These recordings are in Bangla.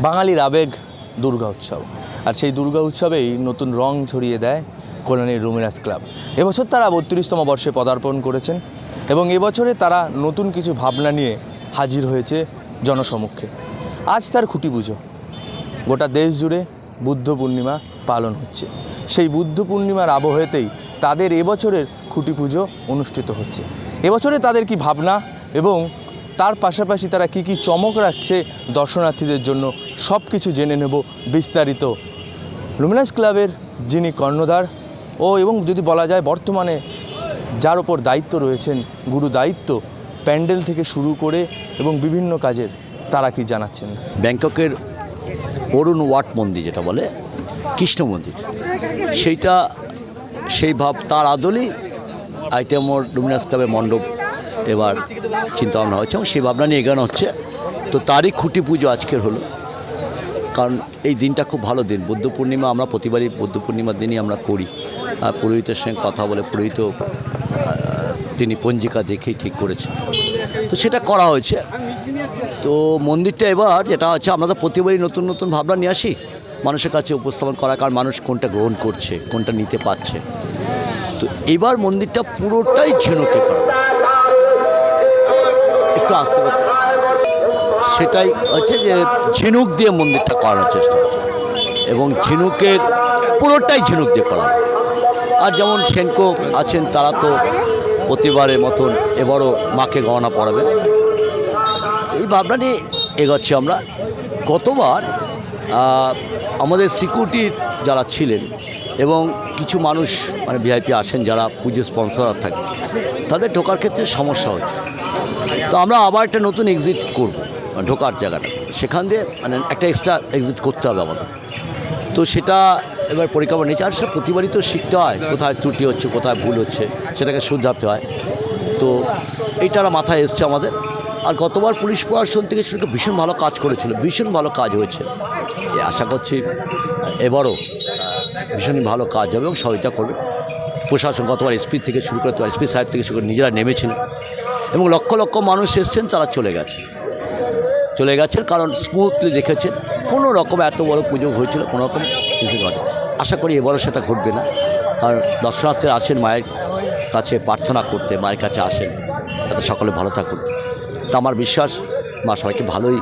বাঙালির আবেগ দুর্গা উৎসব। আর সেই দুর্গা উৎসবেই নতুন রং ছড়িয়ে দেয় কল্যাণীর রুমিনাস ক্লাব। এবছর তারা বত্রিশতম বর্ষে পদার্পণ করেছেন এবং এবছরে তারা নতুন কিছু ভাবনা নিয়ে হাজির হয়েছে জনসমক্ষে। আজ তার খুঁটি পুজো। গোটা দেশ জুড়ে বুদ্ধ পূর্ণিমা পালন হচ্ছে। সেই বুদ্ধ পূর্ণিমার আবহেতেই তাদের এবছরের খুঁটি পুজো অনুষ্ঠিত হচ্ছে। এবছরে তাদের কি ভাবনা এবং তার পাশাপাশি তারা কি কি চমক রাখছে দর্শনার্থীদের জন্য সব কিছু জেনে নেব বিস্তারিত। লুমিনাস ক্লাবের যিনি কর্ণধার ও এবং যদি বলা যায় বর্তমানে যার ওপর দায়িত্ব রয়েছেন গুরু দায়িত্ব, প্যান্ডেল থেকে শুরু করে এবং বিভিন্ন কাজের তারা কি জানাচ্ছেন? ব্যাংককের অরুণ ওয়াট মন্দির যেটা বলে, কৃষ্ণ মন্দির, সেইটা সেই ভাব তার আদলেই আইটেম আইটেমর লুমিনাস ক্লাবের মণ্ডপ এবার চিন্তা ভাবনা হচ্ছে এবং সেই ভাবনা নিয়ে এগানো হচ্ছে। তো তারই খুঁটি পুজো আজকের হলো। কারণ এই দিনটা খুব ভালো দিন। বুদ্ধ পূর্ণিমা আমরা প্রতিবারই বুদ্ধ পূর্ণিমার দিনই আমরা করি। আর পুরোহিতের সঙ্গে কথা বলে পুরোহিত তিনি পঞ্জিকা দেখেই ঠিক করেছে তো সেটা করা হয়েছে। তো মন্দিরটা এবার যেটা হচ্ছে, আমরা তো প্রতিবারই নতুন নতুন ভাবনা নিয়ে আসি। মানুষের কাছে উপস্থাপন করা, কারণ মানুষ কোনটা গ্রহণ করছে, কোনটা নিতে পারছে। তো এবার মন্দিরটা পুরোটাই ঝিনুকে করা। একটু আসতে করতে সেটাই হচ্ছে যে ঝিনুক দিয়ে মন্দিরটা করানোর চেষ্টা হচ্ছে। এবং ঝিনুকের পুরোটাই ঝিনুক দিয়ে করা আর যেমন সেনকো আছেন, তারা তো প্রতিবারের মতন এবারও মাকে গহনা পড়াবেন এই ভাবনা নিয়ে এগোচ্ছি আমরা। গতবার আমাদের সিকিউরিটির যারা ছিলেন এবং কিছু মানুষ মানে ভিআইপি আসেন যারা পুজো স্পন্সর থাকে, তাদের ঢোকার ক্ষেত্রে সমস্যা হচ্ছে। তো আমরা আবার একটা নতুন এক্সিট করব ঢোকার জায়গাটা। সেখান দিয়ে মানে একটা এক্সট্রা এক্সিট করতে হবে আমাদের। তো সেটা এবার পরিকল্পনা নিয়েছে। আর সেটা প্রতিবারই তো শিখতে হয়, কোথায় ত্রুটি হচ্ছে, কোথায় ভুল হচ্ছে, সেটাকে শুধরাতে হয়। তো এইটা মাথায় এসছে আমাদের। আর গতবার পুলিশ প্রশাসন থেকে সেটা ভীষণ ভালো কাজ করেছিল, ভীষণ ভালো কাজ হয়েছে। আশা করছি এবারও ভীষণই ভালো কাজ হবে এবং সহযোগিতা করবে। প্রশাসন গতবার এসপি থেকে শুরু করে, এসপি সাহেব থেকে শুরু করে নিজেরা নেমেছিলেন এবং লক্ষ লক্ষ মানুষ এসছেন, তারা চলে গেছে। চলে গেছেন কারণ স্মুথলি দেখেছেন, কোনো রকম এত বড় পুজো হয়েছিল, কোনো রকম কিছু ঘটে আশা করি এবারও সেটা ঘটবে না, কারণ দর্শনার্থীরা আসেন, মায়ের কাছে প্রার্থনা করতে, মায়ের কাছে আসেন, যাতে সকলে ভালো থাকুন তা আমার বিশ্বাস, মা সবাইকে ভালোই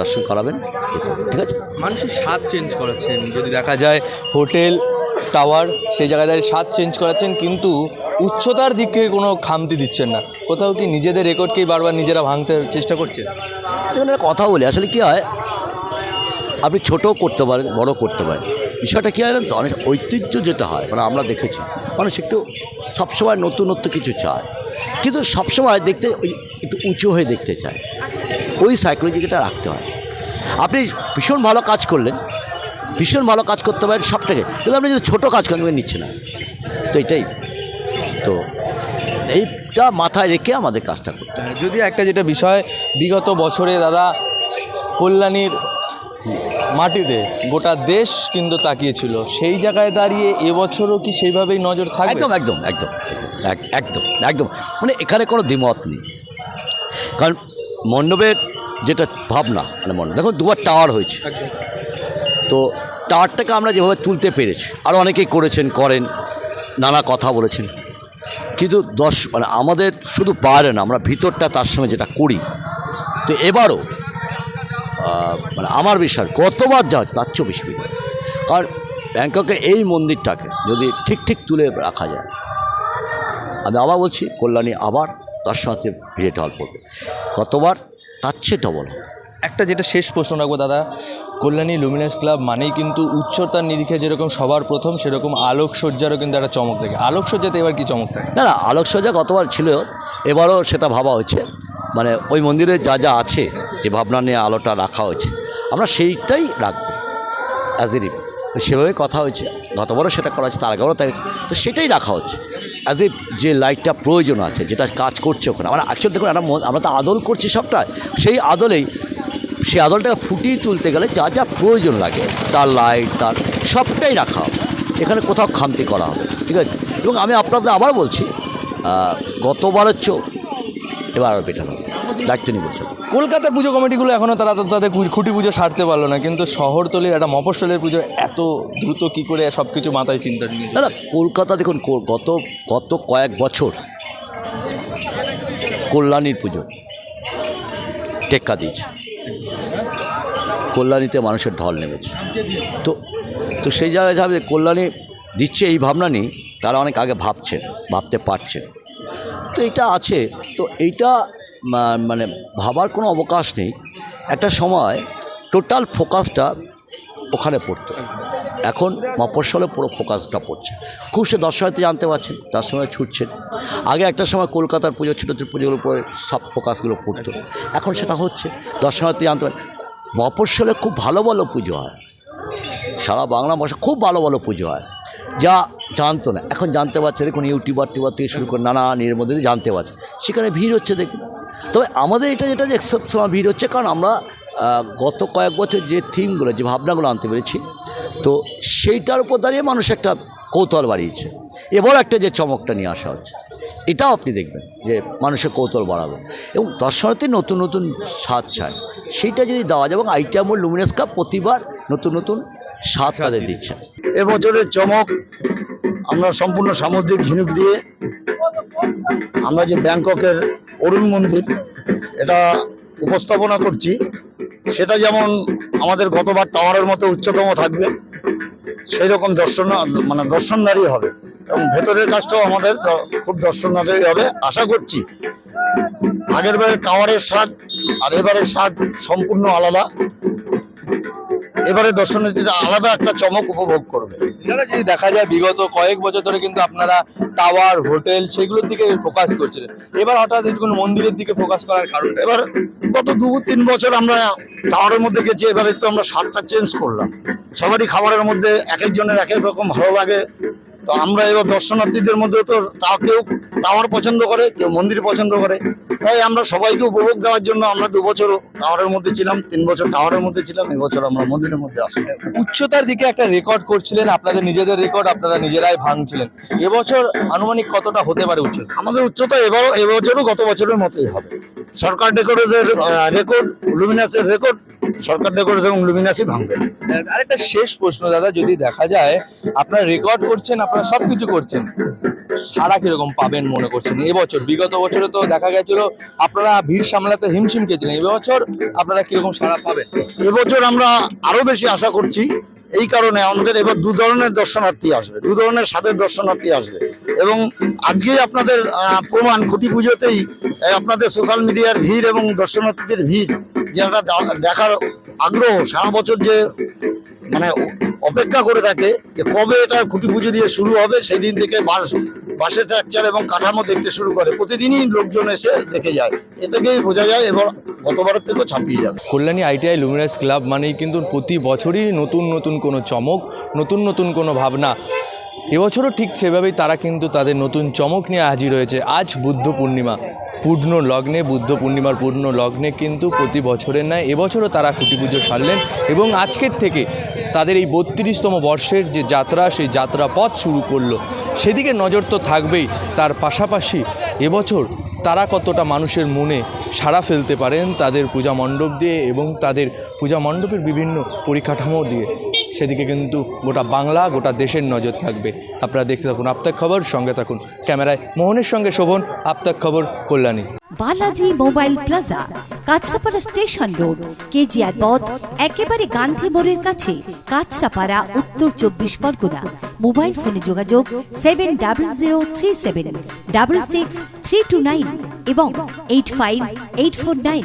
দর্শন করাবেন ঠিক আছে? মানুষের স্বাদ চেঞ্জ করাচ্ছেন। যদি দেখা যায় হোটেল টাওয়ার সেই জায়গায় দাঁড়িয়ে স্বাদ চেঞ্জ করাচ্ছেন, কিন্তু উচ্চতার দিক থেকে কোনো খামতি দিচ্ছেন না। কোথাও কি নিজেদের রেকর্ডকেই বারবার নিজেরা ভাঙতে চেষ্টা করছেন? এখানে একটা কথা বলি, আসলে কী হয়, আপনি ছোটও করতে পারেন বড় করতে পারেন। বিষয়টা কী হয় তো, অনেক ঐতিহ্য যেটা হয় মানে আমরা দেখেছি, মানুষ একটু সবসময় নতুনত্ব কিছু চায়, কিন্তু সবসময় দেখতে একটু উঁচু হয়ে দেখতে চায়। ওই সাইকোলজিটা রাখতে হয়। আপনি ভীষণ ভালো কাজ করলেন ভীষণ ভালো কাজ করতে পারেন সবটাকে। কিন্তু আপনি যদি ছোটো কাজ করেন নিচ্ছে না। তো এটাই। তো এইটা মাথায় রেখে আমাদের কাজটা করতে। যদি একটা যেটা বিষয় বিগত বছরে দাদা কল্যাণীর মাটিতে গোটা দেশ কিন্তু তাকিয়েছিল সেই জায়গায় দাঁড়িয়ে এবছরও কি সেইভাবেই নজর থাকবে? একদম একদম একদম এক- একদম একদম। মানে এখানে কোনো দ্বিমত নেই। কারণ মণ্ডপের যেটা ভাবনা মানে মণ্ডপ দেখুন দুবার টাওয়ার হয়েছে। তো টাওয়ারটাকে আমরা যেভাবে তুলতে পেরেছি আরও অনেকেই করেছেন, করেন, নানা কথা বলেছেন। কিন্তু দশ মানে আমাদের শুধু বাইরে না, আমরা ভিতরটা তার সঙ্গে যেটা করি, তো এবারও মানে আমার বিশ্বাস গতবার যা হচ্ছে তার চেয়েও বেশি। কারণ ব্যাংককে এই মন্দিরটাকে যদি ঠিক ঠিক তুলে রাখা যায়, আমি আবার বলছি, কল্যাণী আবার দর্শনার্থী ভিড়ে ঢল পড়বে। গতবার তার চেয়ে ডবল হবে। একটা যেটা শেষ প্রশ্ন রাখব দাদা, কল্যাণী লুমিনাস ক্লাব মানেই কিন্তু উচ্চতার নিরিখে যেরকম সবার প্রথম, সেরকম আলোকসজ্জারও কিন্তু একটা চমক থাকে। আলোকসজ্জাতে এবার কি চমক থাকে? না না, আলোকসজ্জা গতবার ছিল, এবারও সেটা ভাবা হচ্ছে। মানে ওই মন্দিরে যা যা আছে, যে ভাবনা নিয়ে আলোটা রাখা হয়েছে, আমরা সেইটাই রাখব। অ্যাজ এ সেভাবে কথা হয়েছে, গতবারও সেটা করা হয়েছে, তার আগেও তাই তো সেটাই রাখা হচ্ছে। অ্যাজ এ যে লাইটটা প্রয়োজন আছে, যেটা কাজ করছে ওখানে আমরা অ্যাকচুয়ালি দেখুন মন- আমরা তো আদল করছি সবটা, সেই আদলেই সেই আদলটাকে ফুটিয়ে তুলতে গেলে যা যা প্রয়োজন লাগে তার লাইট তার সবটাই রাখা হবে। এখানে কোথাও খামতি করা হবে ঠিক আছে? এবং আমি আপনাদের আবার বলছি গতবারের চোখ এবার আরও বেটার হবে। দায়িত্ব নিয়ে বলছে। কলকাতার পুজো কমিটিগুলো এখনও তারা তাদের খুঁটি পুজো সারতে পারল না কিন্তু শহরতলির একটা মফস্বলের পুজো এত দ্রুত কি করে সব কিছু মাথায় চিন্তা নিয়ে না না কলকাতা দেখুন গত গত কয়েক বছর কল্যাণীর পুজো টেক্কা দিয়েছে। কল্যাণীতে মানুষের ঢল নেমেছে। তো তো সেই জায়গায় যাবে, কল্যাণী দিচ্ছে এই ভাবনা নেই তারা অনেক আগে ভাবছেন ভাবতে পারছেন তো এটা আছে, তো এইটা মানে ভাবার কোনো অবকাশ নেই। একটা সময় টোটাল ফোকাসটা ওখানে পড়তো। এখন মফস্বলে পুরো ফোকাসটা পড়ছে। খুব সে দর্শনার্থী জানতে পারছেন, তার সময় ছুটছেন। আগে একটা সময় কলকাতার পুজো ছোটো ছোটো পুজোগুলোর উপরে সব ফোকাসগুলো পড়তো। এখন সেটা হচ্ছে, দর্শনার্থী জানতে পারে মফস্বলে খুব ভালো ভালো পুজো হয়। সারা বাংলা ভাষা খুব ভালো ভালো পুজো হয়। যা জানতো না। এখন জানতে পারছে, দেখুন ইউটিউবার টিউবার থেকে শুরু করে নানান এর মধ্যে জানতে পারছে। সেখানে ভিড় হচ্ছে দেখুন। তবে আমাদের এটা যেটা যে এক্সেপশনাল ভিড় হচ্ছে, কারণ আমরা গত কয়েক বছর যে থিমগুলো, যে ভাবনাগুলো আনতে পেরেছি, তো সেইটার উপর দাঁড়িয়ে মানুষ একটা কৌতূহল বাড়িয়েছে। এবার একটা যে চমকটা নিয়ে আসা হচ্ছে। এটাও আপনি দেখবেন যে মানুষের কৌতূহল বাড়াবে। এবং দর্শনার্থী নতুন নতুন স্বাদ চায়। সেইটা যদি দেওয়া যায় এবং আইটিএম ও লুমিনাস কাপ প্রতিবার নতুন নতুন স্বাদ তাদের দিচ্ছে। এবছরের চমক আমরা সম্পূর্ণ সামুদ্রিক ঝিনুক দিয়ে আমরা যে ব্যাংককের অরুণ মন্দির এটা উপস্থাপনা করছি। সেটা যেমন আমাদের গতবার টাওয়ারের মতো উচ্চতম থাকবে সেই রকম দর্শন মানে দর্শনদারি হবে। এবং ভেতরের কাজটাও আমাদের খুব দর্শনদারি হবে। আশা করছি আগের বারে টাওয়ারের স্বাদ আর এবারের স্বাদ সম্পূর্ণ আলাদা। এবারে দর্শনার্থীরা আলাদা একটা চমক উপভোগ করবে। এছাড়া যদি দেখা যায় বিগত কয়েক বছর ধরে কিন্তু আপনারা টাওয়ার হোটেল সেগুলোর দিকে ফোকাস করছিলেন। এবার হঠাৎ একটু মন্দিরের দিকে ফোকাস করার কারণ? এবার গত দু তিন বছর আমরা টাওয়ারের মধ্যে গেছি এবার একটু আমরা স্বাদটা চেঞ্জ করলাম। সবারই খাবারের মধ্যে এক একজনের এক এক রকম ভালো লাগে। তো আমরা এবার দর্শনার্থীদের মধ্যে তো কেউ টাওয়ার পছন্দ করে কেউ মন্দির পছন্দ করে। তাই আমরা সবাইকে উপভোগ দেওয়ার জন্য আমরা দু বছর টাওয়ারের মধ্যে ছিলাম তিন বছর টাওয়ারের মধ্যে ছিলাম এবছর আমরা মন্দিরের মধ্যে আসলাম উচ্চতার দিকে একটা রেকর্ড করছিলেন আপনাদের নিজেদের রেকর্ড আপনারা নিজেরাই ভাঙছিলেন। এবছর আনুমানিক কতটা হতে পারে উচ্চতা? আমাদের উচ্চতা এবারও এবছরও গত বছরের মতোই হবে। সরকার ডেকোরেটের রেকর্ড লুমিনাসের রেকর্ড সরকার ডেকোরেট এবং লুমিনাসই ভাঙবে। আরেকটা শেষ প্রশ্ন দাদা যদি দেখা যায় আপনারা রেকর্ড করছেন আপনারা সবকিছু করছেন সারা কীরকম পাবেন মনে করছেন? এবছর বিগত বছরে তো দেখা গেছিল আপনারা ভিড় সামলাতে হিমশিম খেয়েছিলেন এবছর আপনারা কীরকম সারা পাবেন? এবছর আমরা আরও বেশি আশা করছি এই কারণে আমাদের এবার দু ধরনের দর্শনার্থী আসবে দু ধরনের স্বাদের দর্শনার্থী আসবে। এবং আজকেই আপনাদের প্রমাণ খুঁটি পুজোতেই আপনাদের সোশ্যাল মিডিয়ার ভিড় এবং দর্শনার্থীদের ভিড় যে একটা দেখার আগ্রহ সারা বছর যে মানে অপেক্ষা করে থাকে যে কবে এটা খুঁটি পুজো দিয়ে শুরু হবে সেই দিন থেকে বাস বাসের স্ট্রাকচার এবং কাঠামো দেখতে শুরু করে। প্রতিদিনই লোকজন এসে দেখে যায়। এ থেকেই বোঝা যায় এবার গতবারের থেকেও ছাপিয়ে যাবে। কল্যাণী আইটিআই লুমিনাস ক্লাব মানেই কিন্তু প্রতি বছরই নতুন নতুন কোনো চমক, নতুন নতুন কোনো ভাবনা। এবছরও ঠিক সেভাবেই তারা কিন্তু তাদের নতুন চমক নিয়ে হাজির হয়েছে। আজ বুদ্ধ পূর্ণিমা। পূর্ণ লগ্নে, বুদ্ধ পূর্ণিমার পূর্ণ লগ্নে কিন্তু প্রতি বছরের ন্যায় এবছরও তারা খুঁটি পুজো সারলেন এবং আজকের থেকে তাদের এই বত্রিশতম বর্ষের যে যাত্রা, সেই যাত্রা পথ শুরু করল। সেদিকে নজর তো থাকবেই। তার পাশাপাশি এবছর তারা কতটা মানুষের মনে সাড়া ফেলতে পারেন তাদের পূজা মণ্ডপ দিয়ে এবং তাদের পূজা মণ্ডপের বিভিন্ন পরিকাঠামো দিয়ে। সেদিকে কিন্তু গোটা বাংলা, গোটা দেশের নজর থাকবে। আপনারা দেখতে থাকুন আপতাক খবর, সঙ্গে থাকুন ক্যামেরায় মোহনের সঙ্গে শোভন আপতাক খবর, Kalyani. Balaji mobile plaza, Kanchrapara station road KGR পথ, একেবারে গান্ধী মোড়ের কাছে, কাঁচরাপাড়া, উত্তর চব্বিশ পরগনা। মোবাইল ফোনে যোগাযোগ seven double zero three seven, double six three two nine এবং eight five eight four nine.